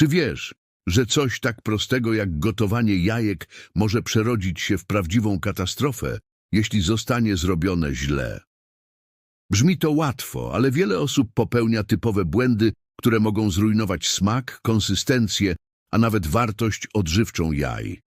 Czy wiesz, że coś tak prostego jak gotowanie jajek może przerodzić się w prawdziwą katastrofę, jeśli zostanie zrobione źle? Brzmi to łatwo, ale wiele osób popełnia typowe błędy, które mogą zrujnować smak, konsystencję, a nawet wartość odżywczą jaj.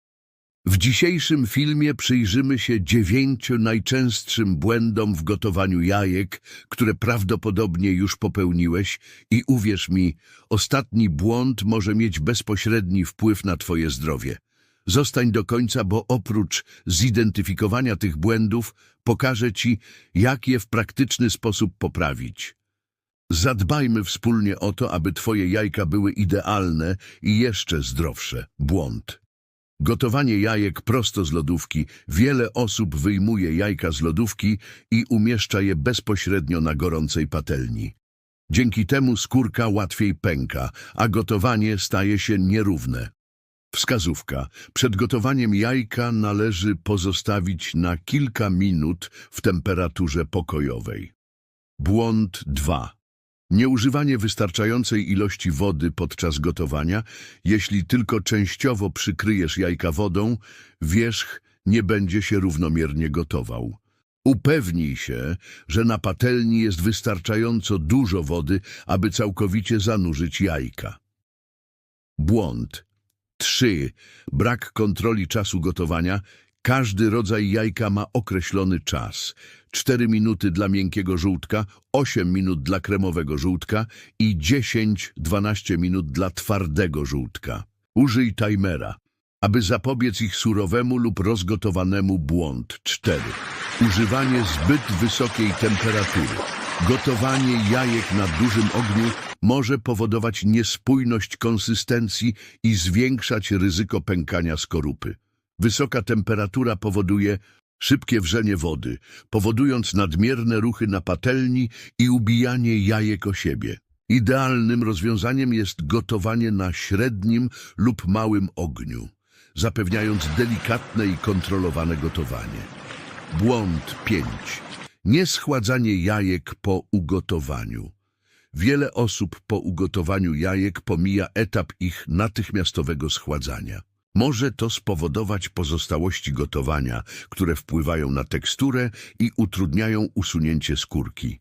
W dzisiejszym filmie przyjrzymy się dziewięciu najczęstszym błędom w gotowaniu jajek, które prawdopodobnie już popełniłeś i uwierz mi, ostatni błąd może mieć bezpośredni wpływ na Twoje zdrowie. Zostań do końca, bo oprócz zidentyfikowania tych błędów pokażę Ci, jak je w praktyczny sposób poprawić. Zadbajmy wspólnie o to, aby Twoje jajka były idealne i jeszcze zdrowsze. Błąd. Gotowanie jajek prosto z lodówki. Wiele osób wyjmuje jajka z lodówki i umieszcza je bezpośrednio na gorącej patelni. Dzięki temu skórka łatwiej pęka, a gotowanie staje się nierówne. Wskazówka. Przed gotowaniem jajka należy pozostawić na kilka minut w temperaturze pokojowej. Błąd 2. Nieużywanie wystarczającej ilości wody podczas gotowania. Jeśli tylko częściowo przykryjesz jajka wodą, wierzch nie będzie się równomiernie gotował. Upewnij się, że na patelni jest wystarczająco dużo wody, aby całkowicie zanurzyć jajka. Błąd. 3. Brak kontroli czasu gotowania. Każdy rodzaj jajka ma określony czas. 4 minuty dla miękkiego żółtka, 8 minut dla kremowego żółtka i 10-12 minut dla twardego żółtka. Użyj timera, aby zapobiec ich surowemu lub rozgotowanemu błąd. 4. Używanie zbyt wysokiej temperatury. Gotowanie jajek na dużym ogniu może powodować niespójność konsystencji i zwiększać ryzyko pękania skorupy. Wysoka temperatura powoduje szybkie wrzenie wody, powodując nadmierne ruchy na patelni i ubijanie jajek o siebie. Idealnym rozwiązaniem jest gotowanie na średnim lub małym ogniu, zapewniając delikatne i kontrolowane gotowanie. Błąd 5. Nieschładzanie jajek po ugotowaniu. Wiele osób po ugotowaniu jajek pomija etap ich natychmiastowego schładzania. Może to spowodować pozostałości gotowania, które wpływają na teksturę i utrudniają usunięcie skórki.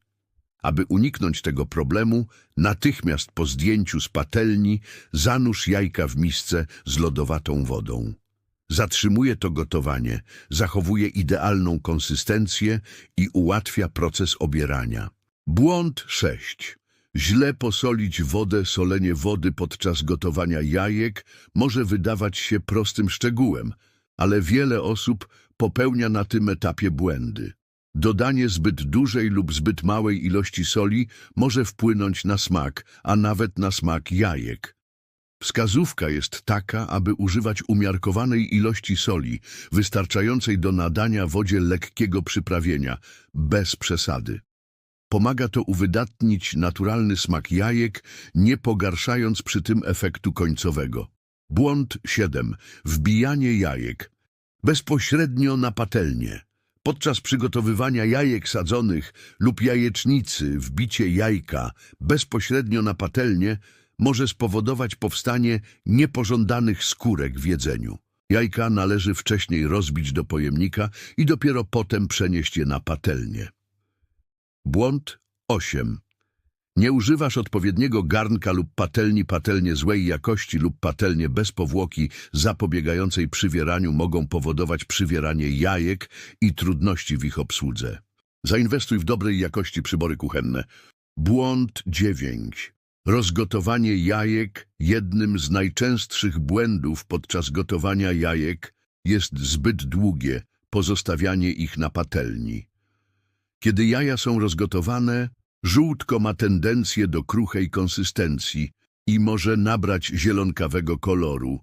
Aby uniknąć tego problemu, natychmiast po zdjęciu z patelni zanurz jajka w misce z lodowatą wodą. Zatrzymuje to gotowanie, zachowuje idealną konsystencję i ułatwia proces obierania. Błąd 6. Źle posolić wodę. Solenie wody podczas gotowania jajek może wydawać się prostym szczegółem, ale wiele osób popełnia na tym etapie błędy. Dodanie zbyt dużej lub zbyt małej ilości soli może wpłynąć na smak, a nawet na smak jajek. Wskazówka jest taka, aby używać umiarkowanej ilości soli, wystarczającej do nadania wodzie lekkiego przyprawienia, bez przesady. Pomaga to uwydatnić naturalny smak jajek, nie pogarszając przy tym efektu końcowego. Błąd 7. Wbijanie jajek. Bezpośrednio na patelnię. Podczas przygotowywania jajek sadzonych lub jajecznicy wbicie jajka bezpośrednio na patelnię może spowodować powstanie niepożądanych skórek w jedzeniu. Jajka należy wcześniej rozbić do pojemnika i dopiero potem przenieść je na patelnię. Błąd 8. Nie używasz odpowiedniego garnka lub patelni. Patelnie złej jakości lub patelnie bez powłoki zapobiegającej przywieraniu mogą powodować przywieranie jajek i trudności w ich obsłudze. Zainwestuj w dobrej jakości przybory kuchenne. Błąd 9. Rozgotowanie jajek. Jednym z najczęstszych błędów podczas gotowania jajek jest zbyt długie pozostawianie ich na patelni. Kiedy jaja są rozgotowane, żółtko ma tendencję do kruchej konsystencji i może nabrać zielonkawego koloru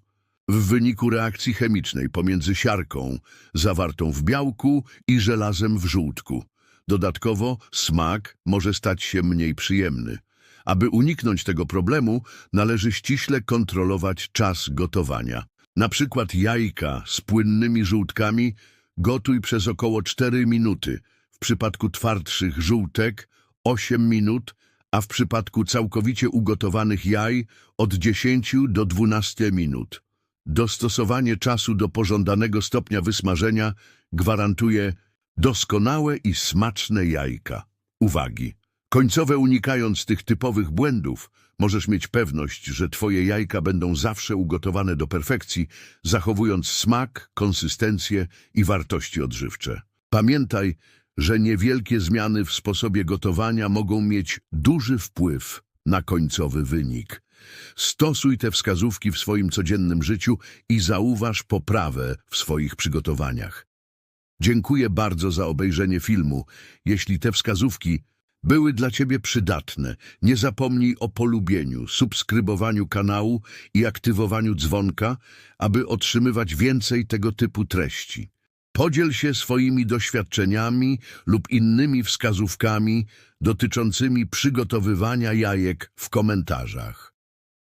w wyniku reakcji chemicznej pomiędzy siarką zawartą w białku i żelazem w żółtku. Dodatkowo smak może stać się mniej przyjemny. Aby uniknąć tego problemu, należy ściśle kontrolować czas gotowania. Na przykład jajka z płynnymi żółtkami gotuj przez około 4 minuty, w przypadku twardszych żółtek 8 minut, a w przypadku całkowicie ugotowanych jaj od 10 do 12 minut. Dostosowanie czasu do pożądanego stopnia wysmażenia gwarantuje doskonałe i smaczne jajka. Uwagi! Końcowe unikając tych typowych błędów, możesz mieć pewność, że twoje jajka będą zawsze ugotowane do perfekcji, zachowując smak, konsystencję i wartości odżywcze. Pamiętaj, że niewielkie zmiany w sposobie gotowania mogą mieć duży wpływ na końcowy wynik. Stosuj te wskazówki w swoim codziennym życiu i zauważ poprawę w swoich przygotowaniach. Dziękuję bardzo za obejrzenie filmu. Jeśli te wskazówki były dla Ciebie przydatne, nie zapomnij o polubieniu, subskrybowaniu kanału i aktywowaniu dzwonka, aby otrzymywać więcej tego typu treści. Podziel się swoimi doświadczeniami lub innymi wskazówkami dotyczącymi przygotowywania jajek w komentarzach.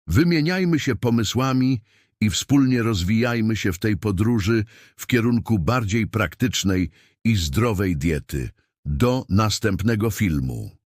Wymieniajmy się pomysłami i wspólnie rozwijajmy się w tej podróży w kierunku bardziej praktycznej i zdrowej diety. Do następnego filmu.